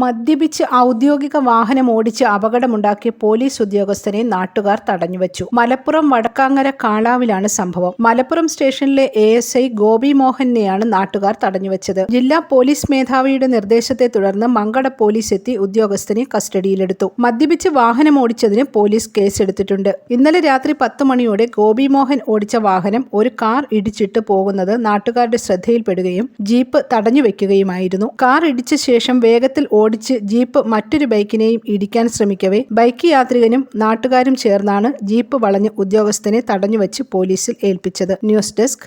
മദ്യപിച്ച് ഔദ്യോഗിക വാഹനം ഓടിച്ച് അപകടമുണ്ടാക്കിയ പോലീസ് ഉദ്യോഗസ്ഥനെ നാട്ടുകാർ തടഞ്ഞുവച്ചു. മലപ്പുറം വടക്കാങ്ങര കാളാവിലാണ് സംഭവം. മലപ്പുറം സ്റ്റേഷനിലെ എ എസ് ഐ ഗോപി മോഹനെയാണ് നാട്ടുകാർ തടഞ്ഞുവച്ചത്. ജില്ലാ പോലീസ് മേധാവിയുടെ നിർദ്ദേശത്തെ തുടർന്ന് മങ്കട പോലീസ് എത്തി ഉദ്യോഗസ്ഥനെ കസ്റ്റഡിയിലെടുത്തു. മദ്യപിച്ച് വാഹനം ഓടിച്ചതിന് പോലീസ് കേസെടുത്തിട്ടുണ്ട്. ഇന്നലെ രാത്രി പത്ത് മണിയോടെ ഗോപി മോഹൻ ഓടിച്ച വാഹനം ഒരു കാർ ഇടിച്ചിട്ട് പോകുന്നത് നാട്ടുകാരുടെ ശ്രദ്ധയിൽപ്പെടുകയും ജീപ്പ് തടഞ്ഞുവെക്കുകയുമായിരുന്നു. കാർ ഇടിച്ച ശേഷം വേഗത്തിൽ ഓടിച്ച് ജീപ്പ് മറ്റൊരു ബൈക്കിനെയും ഇടിക്കാൻ ശ്രമിക്കവേ. ബൈക്ക് യാത്രികനും നാട്ടുകാരും ചേർന്നാണ് ജീപ്പ് വളഞ്ഞ് ഉദ്യോഗസ്ഥനെ തടഞ്ഞുവച്ച് പോലീസിൽ ഏൽപ്പിച്ചത്. News desk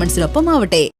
ഡയമണ്ട്സിനൊപ്പം ആവട്ടെ